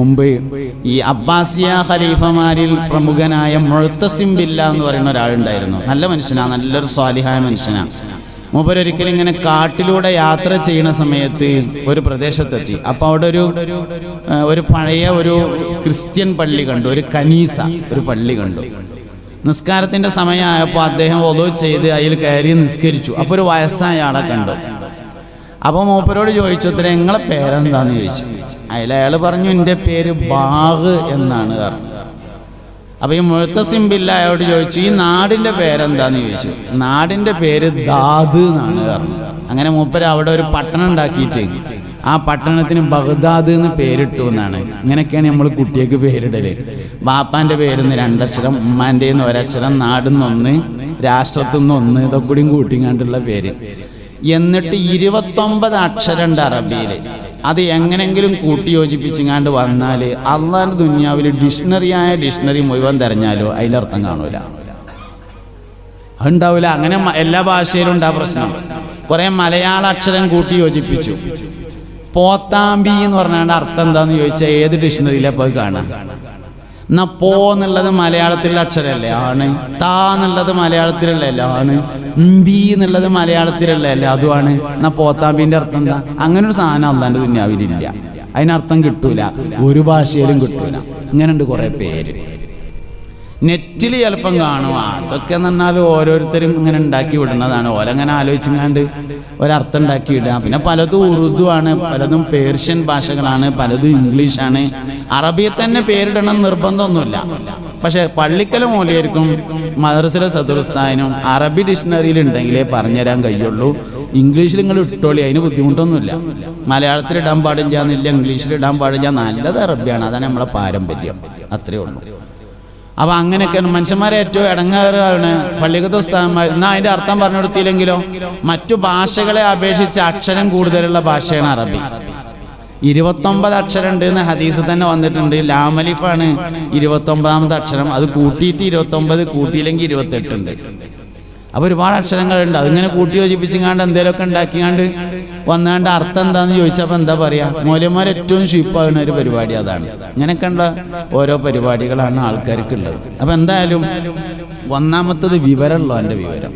മുമ്പ് ഈ അബ്ബാസിയ ഖലീഫമാരിൽ പ്രമുഖനായ മുഴത്തസിം ബില്ല എന്ന് പറയുന്ന ഒരാളുണ്ടായിരുന്നു. നല്ല മനുഷ്യനാണ് നല്ലൊരു സ്വാലിഹായ മനുഷ്യനാണ് മൂപ്പരൊരിക്കലും ഇങ്ങനെ കാട്ടിലൂടെ യാത്ര ചെയ്യുന്ന സമയത്ത് ഒരു പ്രദേശത്തെത്തി. അപ്പോൾ അവിടെ ഒരു ഒരു പഴയ ഒരു ക്രിസ്ത്യൻ പള്ളി കണ്ടു ഒരു കനീസ ഒരു പള്ളി കണ്ടു. നിസ്കാരത്തിന്റെ സമയമായപ്പോൾ അദ്ദേഹം ഒതോ ചെയ്ത് അതിൽ കയറി നിസ്കരിച്ചു. അപ്പോൾ ഒരു വയസ്സായ ആളെ കണ്ടു. അപ്പോൾ മൂപ്പരോട് ചോദിച്ചു ഇത്ര നിങ്ങളെ പേരെന്താന്ന് ചോദിച്ചു? അതിൽ അയാൾ പറഞ്ഞു എന്റെ പേര് ബാഗ് എന്നാണ് പറഞ്ഞു. അപ്പോൾ ഈ മുഴത്തസിം ബില്ല അയാളോട് ചോദിച്ചു ഈ നാടിന്റെ പേരെന്താന്ന് ചോദിച്ചു? നാടിന്റെ പേര് ദാദ് എന്നാണ് പറഞ്ഞു. അങ്ങനെ മൂപ്പര് അവിടെ ഒരു പട്ടണം ഉണ്ടാക്കിയിട്ട് ആ പട്ടണത്തിന് ബഗ്ദാദ് എന്ന് പേരിട്ടു എന്നാണ്. ഇങ്ങനെയൊക്കെയാണ് നമ്മൾ കുട്ടിയൊക്കെ പേരിടൽ. ബാപ്പാന്റെ പേരിന്ന് രണ്ടക്ഷരം ഉമ്മാന്റെ നിന്ന് ഒരക്ഷരം നാടിൽ നിന്ന് ഒന്ന് രാഷ്ട്രത്തിൽ നിന്ന് ഒന്ന് ഇതൊക്കെ കൂടിയും കൂട്ടിങ്ങാണ്ടുള്ള പേര്. എന്നിട്ട് ഇരുപത്തൊമ്പത് അക്ഷരമുണ്ട് അറബിയിൽ അത് എങ്ങനെങ്കിലും കൂട്ടി യോജിപ്പിച്ചിങ്ങാണ്ട് വന്നാൽ അള്ളാന്റെ ദുന്യാവിൽ ഡിക്ഷണറിയായ ഡിക്ഷണറി മുഴുവൻ തിരഞ്ഞാലോ? അതിന്റെ അർത്ഥം കാണൂല. അതുണ്ടാവില്ല അങ്ങനെ എല്ലാ ഭാഷയിലും ഉണ്ടാ പ്രശ്നം. കുറേ മലയാള അക്ഷരം കൂട്ടി യോജിപ്പിച്ചു പോത്താമ്പി എന്ന് പറഞ്ഞാൽ അർത്ഥം എന്താന്ന് ചോദിച്ചാൽ ഏത് ഡിക്ഷണറിയിലെ പോയി കാണാം എന്നാ പോ എന്നുള്ളത് മലയാളത്തിലുള്ള അക്ഷരമല്ലേ ആണ്. താ എന്നുള്ളത് മലയാളത്തിലുള്ള അല്ല ആണ് ബി എന്നുള്ളത് മലയാളത്തിലുള്ള അല്ലേ അതുമാണ്. എന്നാ പോത്താമ്പിന്റെ അർത്ഥം എന്താ? അങ്ങനെ ഒരു സാധനം അല്ലാണ്ട് ദുന്യാവിലില്ല. അതിനർത്ഥം കിട്ടൂല. ഒരു ഭാഷയിലും കിട്ടൂല. ഇങ്ങനെയുണ്ട് കുറെ പേര്. നെറ്റിൽ ചിലപ്പം കാണും. അതൊക്കെ എന്ന് പറഞ്ഞാൽ ഓരോരുത്തരും ഇങ്ങനെ ഉണ്ടാക്കി വിടുന്നതാണ്. ഓരങ്ങനെ ആലോചിച്ചാണ്ട് ഒരർത്ഥം ഉണ്ടാക്കി വിടുക. പിന്നെ പലതും ഉറുദു ആണ് പലതും പേർഷ്യൻ ഭാഷകളാണ് പലതും ഇംഗ്ലീഷാണ്. അറബിയെ തന്നെ പേരിടണം നിർബന്ധമൊന്നുമില്ല. പക്ഷെ പള്ളിക്കല മൂലയായിരിക്കും മദ്രസിലെ സദുർസ്ഥാനും അറബി ഡിക്ഷണറിയിൽ ഉണ്ടെങ്കിലേ പറഞ്ഞുതരാൻ കഴിയുള്ളൂ. ഇംഗ്ലീഷിൽ നിങ്ങൾ ഇട്ടോളി അതിന് ബുദ്ധിമുട്ടൊന്നുമില്ല. മലയാളത്തിൽ ഇടാൻ പാടില്ല എന്നില്ല ഇംഗ്ലീഷിൽ ഇടാൻ പാടില്ല. നല്ലത് അറബിയാണ് അതാണ് നമ്മളെ പാരമ്പര്യം. അത്രയേ ഉള്ളൂ. അപ്പൊ അങ്ങനെയൊക്കെയാണ്. മനുഷ്യന്മാരെ ഏറ്റവും ഇടങ്ങാറാണ് പള്ളിക്കത്തെ ഉസ്താദന്മാർ എന്നാ അതിന്റെ അർത്ഥം പറഞ്ഞു കൊടുത്തില്ലെങ്കിലോ? മറ്റു ഭാഷകളെ അപേക്ഷിച്ച് അക്ഷരം കൂടുതലുള്ള ഭാഷയാണ് അറബി. ഇരുപത്തൊമ്പത് അക്ഷരം ഉണ്ട് എന്ന് ഹദീസ് തന്നെ വന്നിട്ടുണ്ട്. ലാമലിഫാണ് ഇരുപത്തൊമ്പതാമത്തെ അക്ഷരം. അത് കൂട്ടിയിട്ട് ഇരുപത്തൊമ്പത് കൂട്ടിയില്ലെങ്കിൽ ഇരുപത്തെട്ടുണ്ട് അപ്പോൾ ഒരുപാട് അക്ഷരങ്ങളുണ്ട്. അതിങ്ങനെ കൂട്ടി യോജിപ്പിച്ചിങ്ങാണ്ട് എന്തെങ്കിലുമൊക്കെ ഉണ്ടാക്കിയാണ്ട് വന്നാണ്ട് അർത്ഥം എന്താന്ന് ചോദിച്ചപ്പോൾ എന്താ പറയുക മൂലന്മാർ ഏറ്റവും ഷീപ്പാകുന്ന ഒരു പരിപാടി അതാണ്. ഇങ്ങനെയൊക്കെയുള്ള ഓരോ പരിപാടികളാണ് ആൾക്കാർക്കുള്ളത്. അപ്പോൾ എന്തായാലും ഒന്നാമത്തത് വിവരമുള്ളൂ എന്റെ വിവരം.